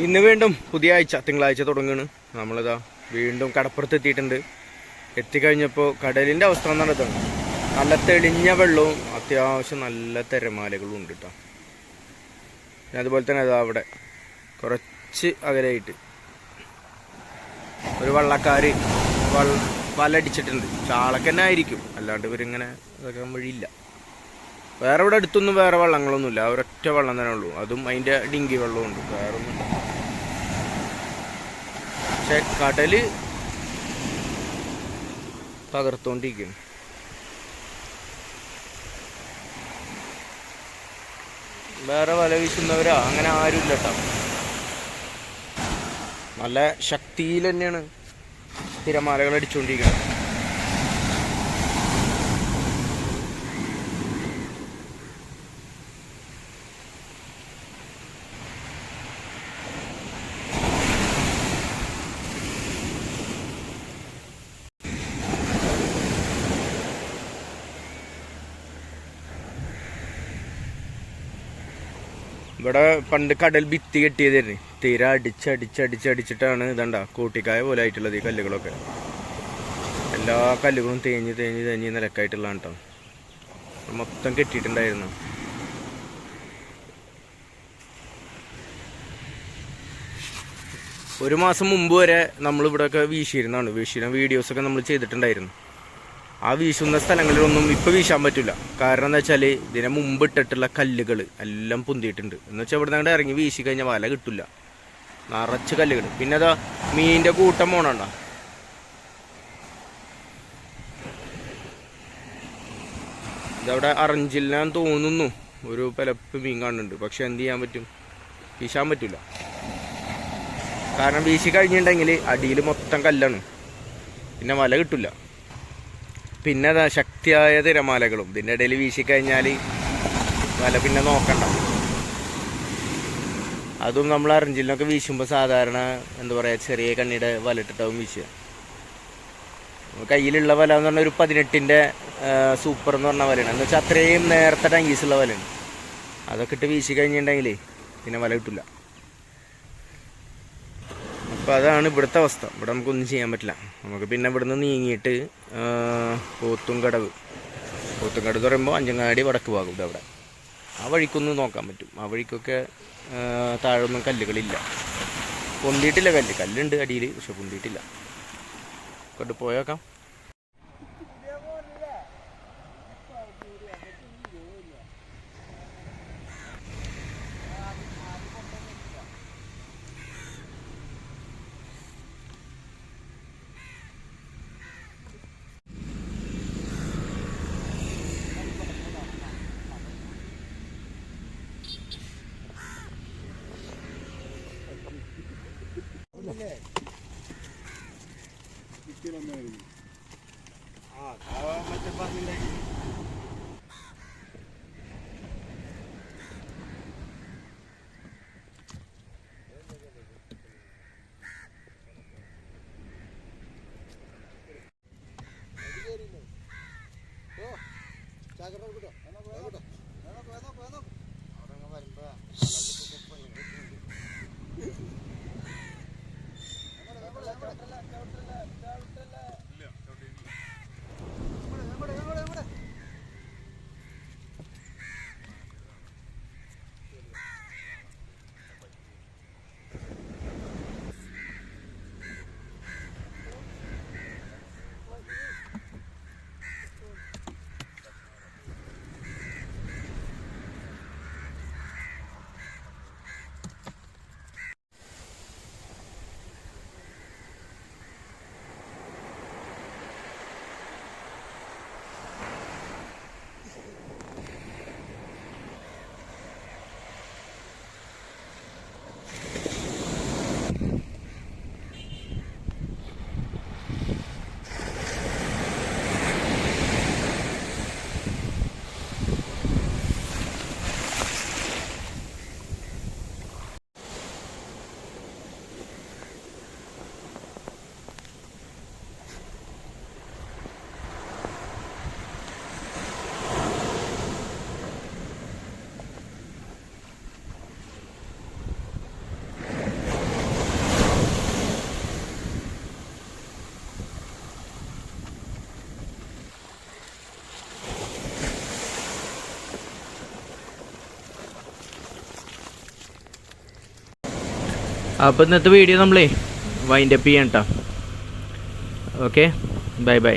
ഇന്ന് വീണ്ടും പുതിയ ആഴ്ച തിങ്കളാഴ്ച തുടങ്ങുകയാണ്. നമ്മളിതാ വീണ്ടും കടപ്പുറത്ത് എത്തിയിട്ടുണ്ട്. എത്തിക്കഴിഞ്ഞപ്പോൾ കടലിന്റെ അവസ്ഥ എന്ന് നല്ല തെളിഞ്ഞ വെള്ളവും അത്യാവശ്യം നല്ല തിരമാലകളും ഉണ്ട് കേട്ടോ അതുപോലെ തന്നെ അതാ അവിടെ കുറച്ച് അകലെയായിട്ട് ഒരു വള്ളക്കാർ വള്ള വലടിച്ചിട്ടുണ്ട്. ചാളക്കന്നെ ആയിരിക്കും. അല്ലാണ്ട് ഇവരിങ്ങനെ ഇതൊക്കെ വഴിയില്ല. വേറെ ഇവിടെ അടുത്തൊന്നും വേറെ വള്ളങ്ങളൊന്നുമില്ല. ഒരൊറ്റ വെള്ളം തന്നെ ഉള്ളൂ. അതും അതിന്റെ ഡിങ്കി വെള്ളവും ഉണ്ട്. വേറെ ഒന്നും പക്ഷെ കടൽ തകർത്തോണ്ടിരിക്കുന്നു. വേറെ വല വീശുന്നവരാ. അങ്ങനെ ആരും ഇല്ല കേട്ടോ നല്ല ശക്തിയിൽ തന്നെയാണ് തിരമാലകൾ അടിച്ചുകൊണ്ടിരിക്കുന്നത് ഇവിടെ പണ്ട് കടൽ ഭിത്തി കെട്ടിയതായിരുന്നു. തീര അടിച്ചടിച്ചടിച്ചടിച്ചിട്ടാണ് ഇതണ്ട കൂട്ടിക്കായ പോലെ ആയിട്ടുള്ളത് ഈ കല്ലുകളൊക്കെ. എല്ലാ കല്ലുകളും തേഞ്ഞ് തേഞ്ഞ് തേഞ്ഞ് നിലക്കായിട്ടുള്ളതാണ് കേട്ടോ മൊത്തം കെട്ടിയിട്ടുണ്ടായിരുന്നു. ഒരു മാസം മുമ്പ് വരെ നമ്മൾ വീശിയിരുന്നാണ് വീശിയിരുന്ന വീഡിയോസൊക്കെ നമ്മൾ ചെയ്തിട്ടുണ്ടായിരുന്നു. ആ വീശുന്ന സ്ഥലങ്ങളിലൊന്നും ഇപ്പോൾ വീശാൻ പറ്റില്ല കാരണം എന്താ വെച്ചാൽ ഇതിനെ മുമ്പ് ഇട്ടിട്ടുള്ള കല്ലുകൾ എല്ലാം പൊന്തിയിട്ടുണ്ട്. എന്ന് വെച്ചാൽ ഇവിടെ നിന്ന് ഇറങ്ങി വീശി കഴിഞ്ഞാൽ വല കിട്ടില്ല നിറച്ച് കല്ലുകൾ പിന്നെ അതാ മീനിന്റെ കൂട്ടം പോണണ്ട? ഇതവിടെ അറിഞ്ചില്ലാന്ന് തോന്നുന്നു. ഒരു പലപ്പ് മീൻ കാണുന്നുണ്ട്. പക്ഷെ എന്ത് ചെയ്യാൻ പറ്റും? വീശാൻ പറ്റില്ല കാരണം വീശി കഴിഞ്ഞിട്ടുണ്ടെങ്കിൽ അടിയിൽ മൊത്തം കല്ലാണ്. പിന്നെ വല കിട്ടില്ല പിന്നെ അതാ ശക്തിയായ തിരമാലകളും. ഇതിന്റെ ഇടയിൽ വീശിക്കഴിഞ്ഞാൽ വല പിന്നെ നോക്കണ്ട. അതും നമ്മൾ അറിഞ്ചിലിനൊക്കെ വീശുമ്പോൾ സാധാരണ എന്താ പറയുക ചെറിയ കണ്ണിയുടെ വലട്ടിട്ടാവും വീശുക. കയ്യിലുള്ള വല എന്ന് പറഞ്ഞാൽ ഒരു പതിനെട്ടിന്റെ സൂപ്പർ എന്ന് പറഞ്ഞ വലയാണ്. എന്ന് വെച്ചാൽ അത്രയും നേരത്തെ ടങ്കീസുള്ള വലയാണ്. അതൊക്കെ ഇട്ട് വീശി കഴിഞ്ഞിട്ടുണ്ടെങ്കിൽ പിന്നെ വല കിട്ടില്ല അപ്പോൾ അതാണ് ഇവിടുത്തെ അവസ്ഥ. ഇവിടെ നമുക്കൊന്നും ചെയ്യാൻ പറ്റില്ല. നമുക്ക് പിന്നെ ഇവിടുന്ന് നീങ്ങിയിട്ട് പോത്തുംകടവ്. പോത്തുംകടവ് എന്ന് പറയുമ്പോൾ അഞ്ചങ്ങാടി വടക്ക് ഭാഗം ഇത് അവിടെ ആ വഴിക്കൊന്നും നോക്കാൻ പറ്റും. ആ വഴിക്കൊക്കെ താഴൊന്നും കല്ലുകളില്ല. പൊന്തിയിട്ടില്ല കല്ല്. കല്ലുണ്ട് അടിയിൽ പക്ഷെ പൊന്തിയിട്ടില്ല. കൊണ്ട് പോയേക്കാം. moleque. E pela mãe. Ah, tá. Ah, mas tem barulho aí. വിട്ടല്ല വിട്ടല്ല അപ്പോൾ ഇന്നത്തെ വീഡിയോ നമ്മളേ വൈൻഡപ്പ് ചെയ്യാം കേട്ടോ ഓക്കെ ബൈ ബൈ